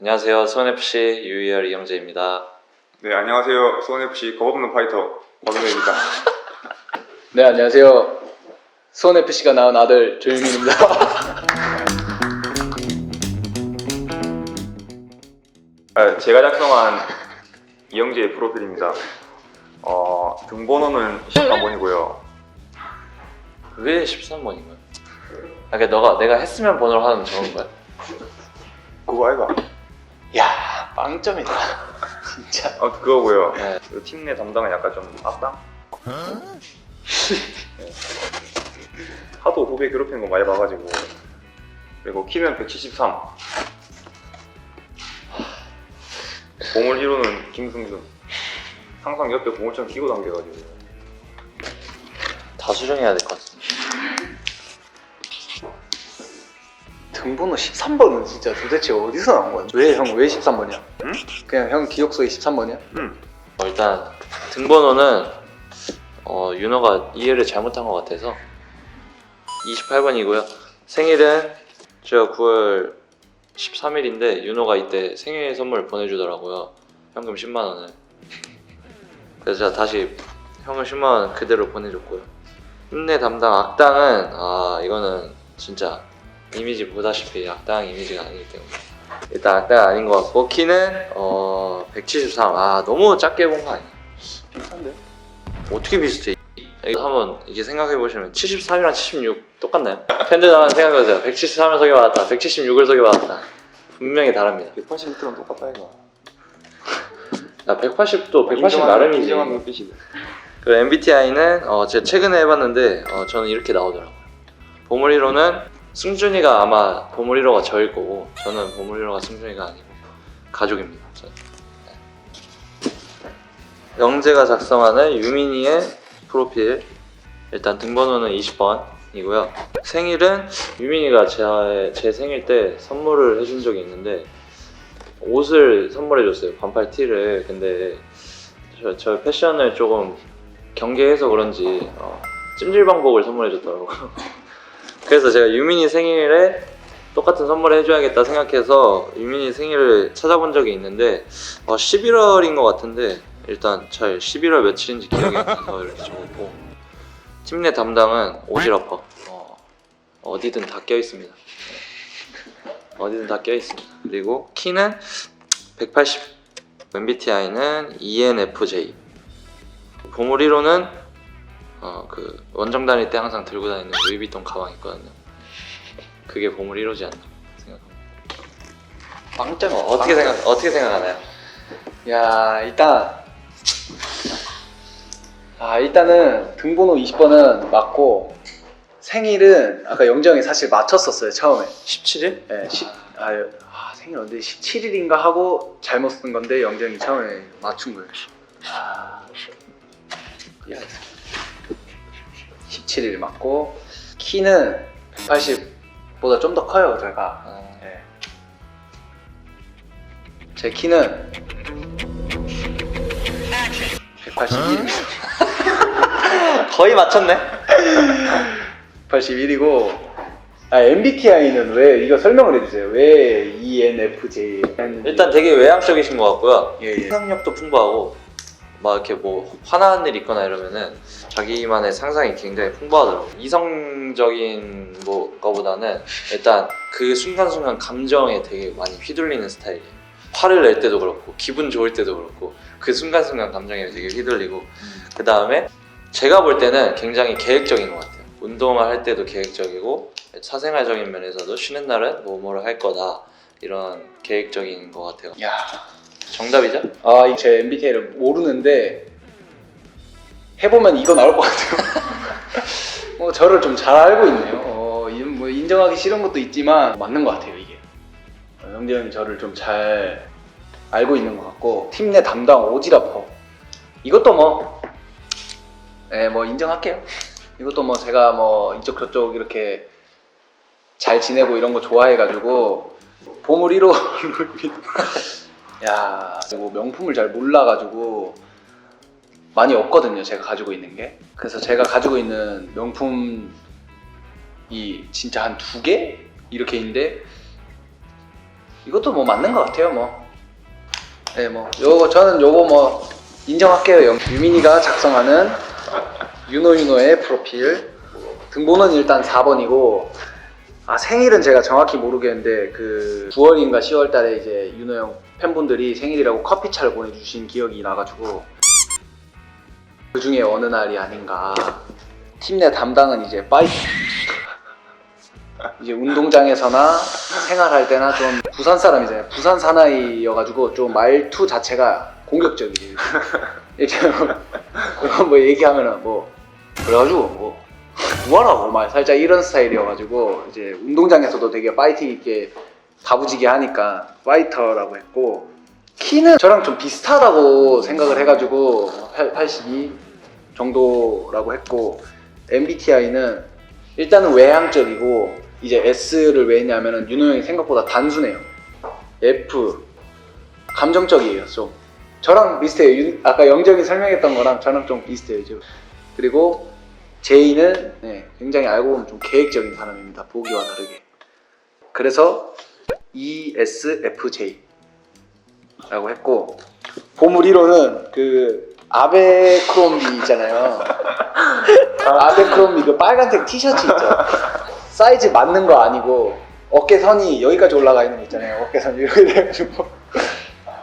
안녕하세요. 손FC 유희열 이영재입니다. 네, 안녕하세요. 수원FC 겁없는 파이터 박은혜입니다. 네 안녕하세요. 수원 FC가 낳은 아들 조유민입니다. 아, 제가 작성한 이영재의 프로필입니다. 어, 등번호는 13번이고요. 왜 13번인 거야? 아, 그러니까 너가 내가 했으면 번호를 하는 적은 거야? 그거 아이가? 야 빵점이다. 진짜. 아무튼 그거고요. 네. 그팀내 담당은 약간 좀 악당? 네. 하도 후배 괴롭히는 거 많이 봐가지고 그리고 키는 173 보물 1호는 김승준 항상 옆에 보물처럼 끼고 당겨가지고 다 수정해야 될 것 같은데. 등번호 13번은 진짜 도대체 어디서 나온 거야? 왜 형 왜 13번이야? 응? 그냥 형 기억 속에 13번이야? 음. 어, 일단 등번호는 어, 윤호가 이해를 잘못한 것 같아서 28번이고요. 생일은 제가 9월 13일인데 윤호가 이때 생일 선물 보내주더라고요. 현금 10만 원을. 그래서 제가 다시 현금 10만 원 그대로 보내줬고요. 힘내 담당 악당은 아 이거는 진짜 이미지 보다시피 악당 이미지가 아니기 때문에 일단 악당 아닌 것 같고 키는 어 173. 아 너무 작게 본 거 아니야? 비슷한데? 어떻게 비슷해? 이거 한번 이게 생각해 보시면 73이랑 76 똑같나요? 팬들 한번 생각해 보세요. 173을 소개받았다, 176을 소개받았다. 분명히 다릅니다. 180m랑 똑같다 이거 야, 180도 180 나름이지. 인정한 눈빛이네 그 MBTI는 어, 제가 최근에 해봤는데 어, 저는 이렇게 나오더라고요. 보물이로는 승준이가 아마 보물이로가 저일 거고 저는 보물이로가 승준이가 아니고 가족입니다. 저는. 네. 영재가 작성하는 유민이의 프로필 일단 등번호는 20번이고요. 생일은 유민이가 제, 제 생일 때 선물을 해준 적이 있는데 옷을 선물해줬어요. 반팔 티를. 근데 저, 저 패션을 조금 경계해서 그런지 어, 찜질방복을 선물해줬더라고요. 그래서 제가 유민이 생일에 똑같은 선물을 해줘야겠다 생각해서 유민이 생일을 찾아본 적이 있는데 어, 11월인 것 같은데 일단 잘 11월 며칠인지 기억이 안 나서 이렇게 적었고 팀 내 담당은 오지라퍼 어, 어디든 다 껴있습니다. 어디든 다 껴있습니다. 그리고 키는 180 MBTI는 ENFJ 보물 1호는 어, 그 원정 다닐 때 항상 들고 다니는 루이비통 가방 있거든요. 그게 보물 1호지 않나 생각합니다. 빵점. 어떻게 생각 어떻게 생각하나요? 야 일단 아 일단은 등번호 20번은 맞고 생일은 아까 영정이 사실 맞췄었어요 처음에. 17일? 네, 10, 아, 아, 생일 언제 17일인가 하고 잘못 쓴 건데 영정이 처음에 맞춘 거예요. 아, 야, 17일 맞고 키는 180보다 좀 더 커요 제가. 어, 네. 제 키는 181입니다. 거의 맞췄네. 81이고 아, MBTI는 왜 이거 설명을 해주세요. 왜 ENFJ? 일단 되게 외향적이신 것 같고요. 예, 예. 상상력도 풍부하고 막 이렇게 뭐 화나는 일 있거나 이러면은 자기만의 상상이 굉장히 풍부하더라고요. 이성적인 뭐 거보다는 일단 그 순간순간 감정에 되게 많이 휘둘리는 스타일이에요. 화를 낼 때도 그렇고 기분 좋을 때도 그렇고 그 순간순간 감정에 되게 휘둘리고 그 다음에 제가 볼 때는 굉장히 계획적인 것 같아요. 운동을 할 때도 계획적이고 사생활적인 면에서도 쉬는 날은 뭐 뭐를 할 거다 이런 계획적인 것 같아요. 야, 정답이죠? 아, 이제 MBTI를 모르는데 해보면 이거 나올 것 같아요. 뭐 저를 좀 잘 알고 있네요. 어, 이- 뭐 인정하기 싫은 것도 있지만 맞는 것 같아요 이게. 어, 형제 형이 저를 좀 잘 알고 있는 것 같고 팀 내 담당 오지라퍼 이것도 뭐, 네, 뭐 인정할게요. 이것도 뭐 제가 뭐 이쪽 저쪽 이렇게 잘 지내고 이런 거 좋아해가지고 보물 1호 야, 그리고 명품을 잘 몰라가지고 많이 없거든요. 제가 가지고 있는 게. 그래서 제가 가지고 있는 명품이 진짜 한 두 개 이렇게 있는데 이것도 뭐 맞는 것 같아요 뭐. 네, 뭐 요거 저는 요거 뭐 인정할게요. 영- 유민이가 작성하는 유노 유노의 프로필 등본은 일단 4번이고 아 생일은 제가 정확히 모르겠는데 그 9월인가 10월 달에 이제 윤호 형 팬분들이 생일이라고 커피차를 보내주신 기억이 나가지고 그 중에 어느 날이 아닌가. 팀 내 담당은 이제 파이터 이제 운동장에서나 생활할 때나 좀 부산 사람이잖아요 부산 사나이여가지고 좀 말투 자체가 공격적이에요. 이렇게 뭐, 뭐 얘기하면은 뭐 그래가지고 뭐 뭐하라고? 막 살짝 이런 스타일이어가지고 이제 운동장에서도 되게 파이팅 있게 다부지게 하니까 파이터라고 했고 키는 저랑 좀 비슷하다고 생각을 해가지고 82 정도라고 했고 MBTI는 일단은 외향적이고 이제 S를 왜 했냐면은 윤호 형이 생각보다 단순해요. F 감정적이에요 좀. 저랑 비슷해요. 윤- 아까 영정이 설명했던 거랑 저랑 좀 비슷해요 좀. 그리고 제이는 네, 굉장히 알고 보면 좀 계획적인 사람입니다. 보기와 다르게. 그래서 E ESFJ 라고 했고 보물 1호는 그 아베크롬비 있잖아요. 아베크롬비 그 빨간색 티셔츠 있죠. 사이즈 맞는 거 아니고 어깨선이 여기까지 올라가 있는 거 있잖아요. 어깨선 이렇게 돼가지고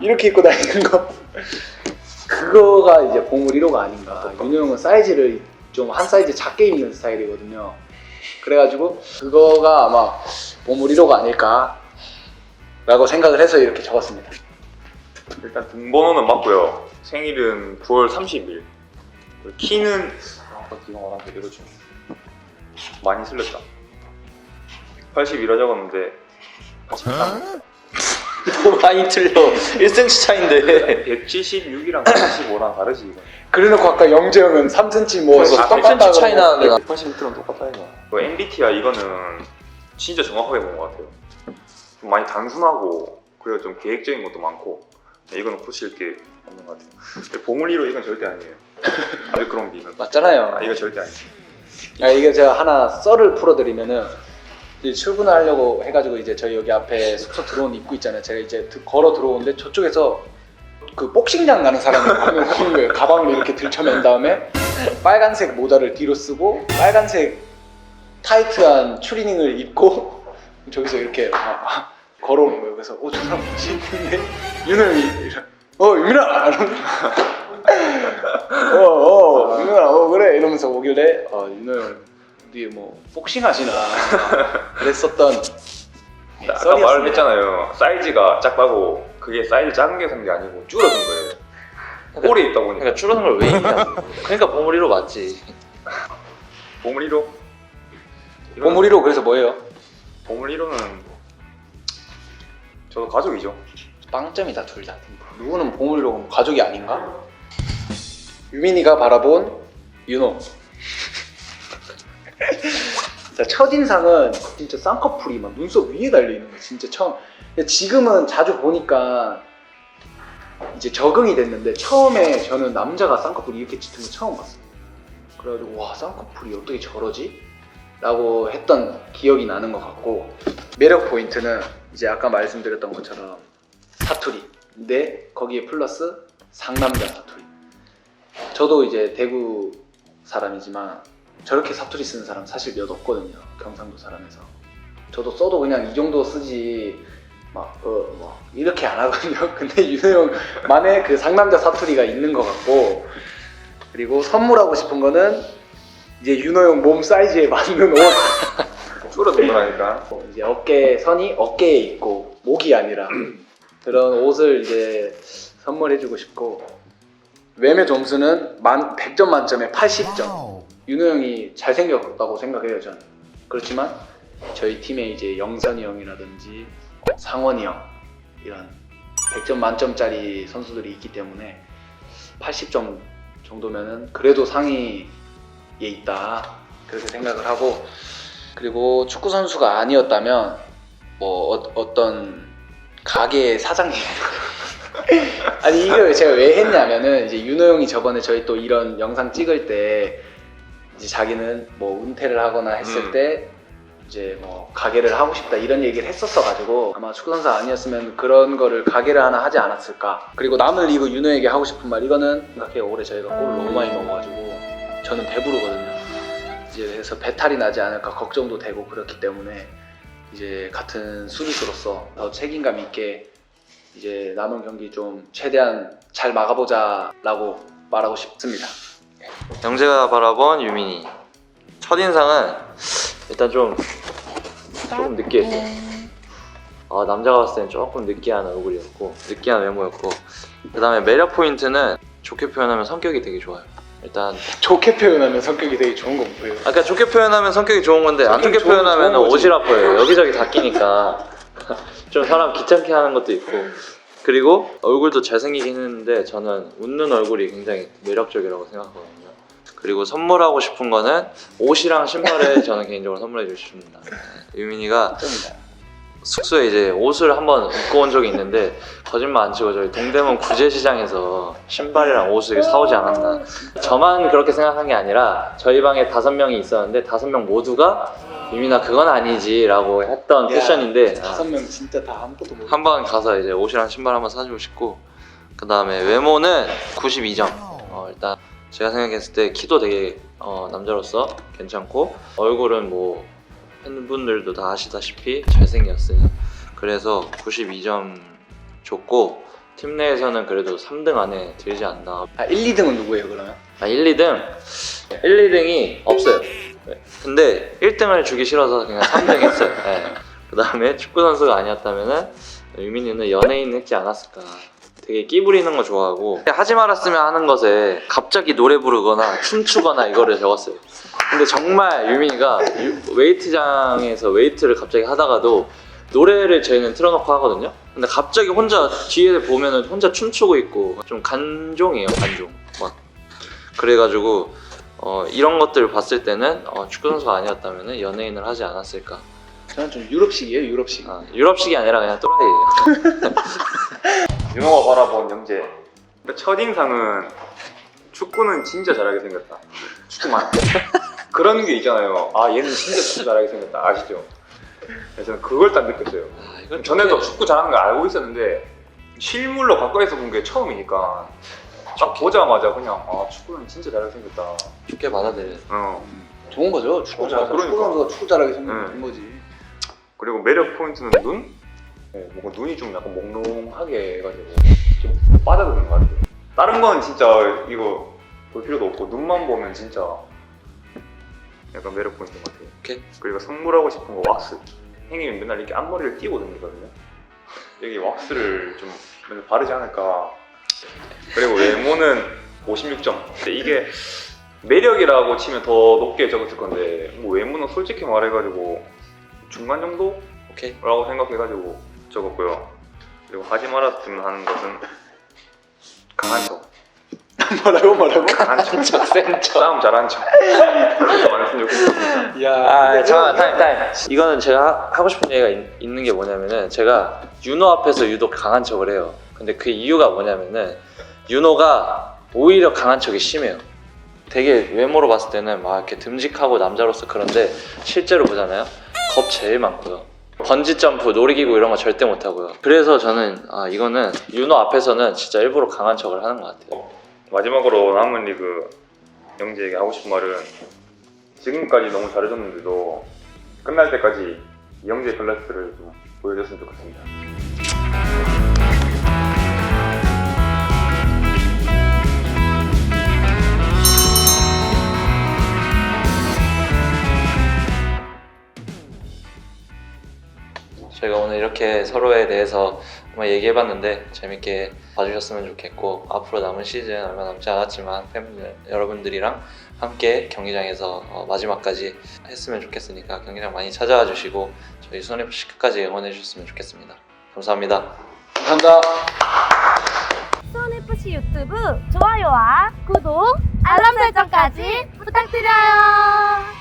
이렇게 입고 다니는 거. 그거가 이제 보물 1호가 아닌가. 윤호 형은 사이즈를 좀 한 사이즈 작게 입는 스타일이거든요. 그래가지고 그거가 아마 보물 1호가 아닐까 라고 생각을 해서 이렇게 적었습니다. 일단 등번호는 맞고요. 생일은 9월 30일. 키는 아까 네가 말한 그대로죠. 많이 슬렸다. 81라 적었는데 83. 많이 틀려 1cm 차인데 176이랑 175랑 다르지 이거. 그래놓고 아까 영재 형은 3cm 뭐 그래서 똑같다고 3cm 차이 나는데 180m랑 똑같다 이거. 그 MBTI 이거는 진짜 정확하게 본 것 같아요. 좀 많이 단순하고 그리고 좀 계획적인 것도 많고 네, 이거는 고칠 게 없는 것 같아요. 근데 보물이로 이건 절대 아니에요. 아베크롬비는 맞잖아요. 아 이거 절대 아니에요. 아, 이게 제가 하나 썰을 풀어드리면은 출근하려고 해가지고 이제 저희 여기 앞에 숙소 들어온 입구 있잖아요. 제가 이제 드- 걸어 들어오는데 저쪽에서 그 복싱장 가는 사람이 한명 오는 거예요. 가방을 이렇게 들쳐맨 다음에 빨간색 모자를 뒤로 쓰고 빨간색 타이트한 추리닝을 입고 저기서 이렇게 막 걸어오는 거예요. 그래서 어저 사람 뭐지? 근데 윤호 형이 이러- 어 유민아 이러면서 어어 윤호야 어 그래 이러면서 오길래 어 윤호 형 어디 뭐 복싱 하시나 그랬었던 예, 아까 썰이었습니다. 말을 했잖아요. 사이즈가 작다고 그게 사이즈 작은 게 산 게 아니고 줄어든 거예요. 오래 있다 보니까 그러니까 줄어든 걸왜 있냐 그러니까 보물 1호 맞지 보물 1호 보물이로 그래서 뭐예요? 보물 1호는 저도 가족이죠. 빵점이다 둘 다. 누구는 보물이로 가족이 아닌가? 유민이가 바라본 윤호. 진짜 첫인상은 진짜 쌍꺼풀이 막 눈썹 위에 달려 있는 거 진짜 처음. 지금은 자주 보니까 이제 적응이 됐는데 처음에 저는 남자가 쌍꺼풀이 이렇게 짙은 거 처음 봤어요. 그래가지고 와 쌍꺼풀이 어떻게 저러지? 라고 했던 기억이 나는 것 같고 매력 포인트는 이제 아까 말씀드렸던 것처럼 사투리. 근데 거기에 플러스 상남자 사투리. 저도 이제 대구 사람이지만 저렇게 사투리 쓰는 사람 사실 몇 없거든요. 경상도 사람에서. 저도 써도 그냥 이 정도 쓰지 막, 어, 뭐, 이렇게 안 하거든요. 근데 윤호 형만의 그 상남자 사투리가 있는 것 같고, 그리고 선물하고 싶은 거는 이제 윤호 형 몸 사이즈에 맞는 옷. 줄어든 거라니까. 뭐 이제 어깨 선이 어깨에 있고 목이 아니라 그런 옷을 이제 선물해주고 싶고 외모 점수는 만 100점 만점에 80점. 윤호 형이 잘생겼다고 생각해요 저는. 그렇지만 저희 팀에 이제 영선이 형이라든지 상원이 형 이런 100점 만점짜리 선수들이 있기 때문에 80점 정도면은 그래도 상위에 있다 그렇게 생각을 하고 그리고 축구 선수가 아니었다면 뭐 어, 떤 가게 사장님 아니 이걸 제가 왜 했냐면은 이제 윤호 형이 저번에 저희 또 이런 영상 찍을 때 이제 자기는 뭐 은퇴를 하거나 했을 음. 때 이제 뭐 가게를 하고 싶다 이런 얘기를 했었어 가지고 아마 축구 선수 아니었으면 그런 거를 가게를 하나 하지 않았을까 그리고 남을 리그 윤호에게 하고 싶은 말 이거는 생각해 올해 저희가 골을 너무 많이 먹어가지고 저는 배부르거든요 이제 그래서 배탈이 나지 않을까 걱정도 되고 그렇기 때문에 이제 같은 수비수로서 더 책임감 있게 이제 남은 경기 좀 최대한 잘 막아보자라고 말하고 싶습니다. 영재가 바라본 유민이. 첫인상은 일단 좀 조금 느끼했어요 아, 남자가 봤을 땐 조금 느끼한 얼굴이었고 느끼한 외모였고 그 다음에 매력 포인트는 좋게 표현하면 성격이 되게 좋아요. 일단 좋게 표현하면 성격이 되게 좋은 건 뭐예요? 아까 좋게 표현하면 성격이 좋은 건데 안 좋게 성격이 좋은- 표현하면 좋은 거지. 오지랖 보여요 여기저기 다 끼니까 좀 사람 귀찮게 하는 것도 있고. 그리고 얼굴도 잘생기긴 했는데 저는 웃는 얼굴이 굉장히 매력적이라고 생각하거든요 그리고 선물하고 싶은 거는 옷이랑 신발을 저는 개인적으로 선물해 주고 싶습니다. 네, 유민이가 숙소에 이제 옷을 한번 입고 온 적이 있는데 거짓말 안 치고 저희 동대문 구제시장에서 신발이랑 옷을 사오지 않았나. 저만 그렇게 생각한 게 아니라 저희 방에 다섯 명이 있었는데 다섯 명 모두가 유민아 그건 아니지 라고 했던 쿠션인데 다섯 명 진짜 다 아무것도 모르. 한번 가서 이제 옷이랑 신발 한번 사주고 싶고 그 다음에 외모는 92점. 어, 일단 제가 생각했을 때 키도 되게 어, 남자로서 괜찮고 얼굴은 뭐 팬분들도 다 아시다시피 잘생겼어요. 그래서 92점 줬고 팀 내에서는 그래도 3등 안에 들지 않나. 아 1, 2등은 누구예요 그러면? 아 1, 2등? 1, 2등이 없어요. 네. 근데 1등을 주기 싫어서 그냥 3등 했어요. 그 다음에 축구 선수가 아니었다면은 유민이는 연예인 했지 않았을까 되게 끼 부리는 거 좋아하고. 하지 말았으면 하는 것에 갑자기 노래 부르거나 춤추거나 이거를 적었어요. 근데 정말 유민이가 유- 웨이트장에서 웨이트를 갑자기 하다가도 노래를 저희는 틀어놓고 하거든요. 근데 갑자기 혼자 뒤에 보면은 혼자 춤추고 있고 좀 간종이에요 간종. 막. 그래가지고 어, 이런 것들을 봤을 때는 어, 축구 선수가 아니었다면 연예인을 하지 않았을까. 저는 좀 유럽식이에요 유럽식. 아, 유럽식이 아니라 그냥 또라이예요 윤호가 바라본 영재 그러니까 첫인상은 축구는 진짜 잘하게 생겼다 축구만 그런 게 있잖아요 아 얘는 진짜 축구 잘하게 생겼다 아시죠? 그래서 저는 그걸 딱 느꼈어요 아, 이건 전에도 좋게- 축구 잘하는 거 알고 있었는데 실물로 가까이서 본 게 처음이니까 딱 보자마자 그냥 아 축구는 진짜 잘하게 생겼다 좋게 받아들여요 어. 좋은 거죠. 축구 어, 잘 그러니까. 축구 선수가 축구 잘하게 생기는 응. 거지. 그리고 매력 포인트는 눈? 네, 뭔가 눈이 좀 약간 몽롱하게 해가지고 좀 빠져드는 것 같아요. 다른 건 진짜 이거 볼 필요도 없고 눈만 보면 진짜 약간 매력 포인트인 것 같아요. 오케이. 그리고 선물하고 싶은 거 왁스. 형님이 맨날 이렇게 앞머리를 띄고 다니거든요. 여기 왁스를 좀 맨날 바르지 않을까. 그리고 외모는 56점. 근데 이게 매력이라고 치면 더 높게 적었을 건데 뭐 외모는 솔직히 말해가지고 중간 정도? 오케이 라고 생각해가지고 적었고요. 그리고 하지 말았으면 하는 것은 강한 척. 뭐라고 뭐라고? 강한 척. 센 척. 싸움 잘하는 척. 그렇게 말했으면 좋겠습니다. 야. 아 잠깐 타임 타임 이거는 제가 하- 하고 싶은 얘기가 있, 는게 뭐냐면은 제가 윤호 앞에서 유독 강한 척을 해요 근데 그 이유가 뭐냐면은 윤호가 오히려 강한 척이 심해요 되게 외모로 봤을 때는 막 이렇게 듬직하고 남자로서 그런데 실제로 보잖아요 겁 제일 많고요 번지 점프 놀이기구 이런 거 절대 못 하고요 그래서 저는 아 이거는 윤호 앞에서는 진짜 일부러 강한 척을 하는 것 같아요 마지막으로 남은 리그 영재에게 하고 싶은 말은 지금까지 너무 잘해줬는데도 끝날 때까지 영재 클래스를 좀 보여줬으면 좋겠습니다. 저희가 오늘 이렇게 서로에 대해서 한번 얘기해봤는데 재밌게 봐주셨으면 좋겠고 앞으로 남은 시즌 얼마 남지 않았지만 팬분들 여러분들이랑 함께 경기장에서 어, 마지막까지 했으면 좋겠으니까 경기장 많이 찾아와 주시고 저희 수원FC 끝까지 응원해 주셨으면 좋겠습니다. 감사합니다. 감사합니다. 수원FC 유튜브 좋아요와 구독, 알람 설정까지 부탁드려요.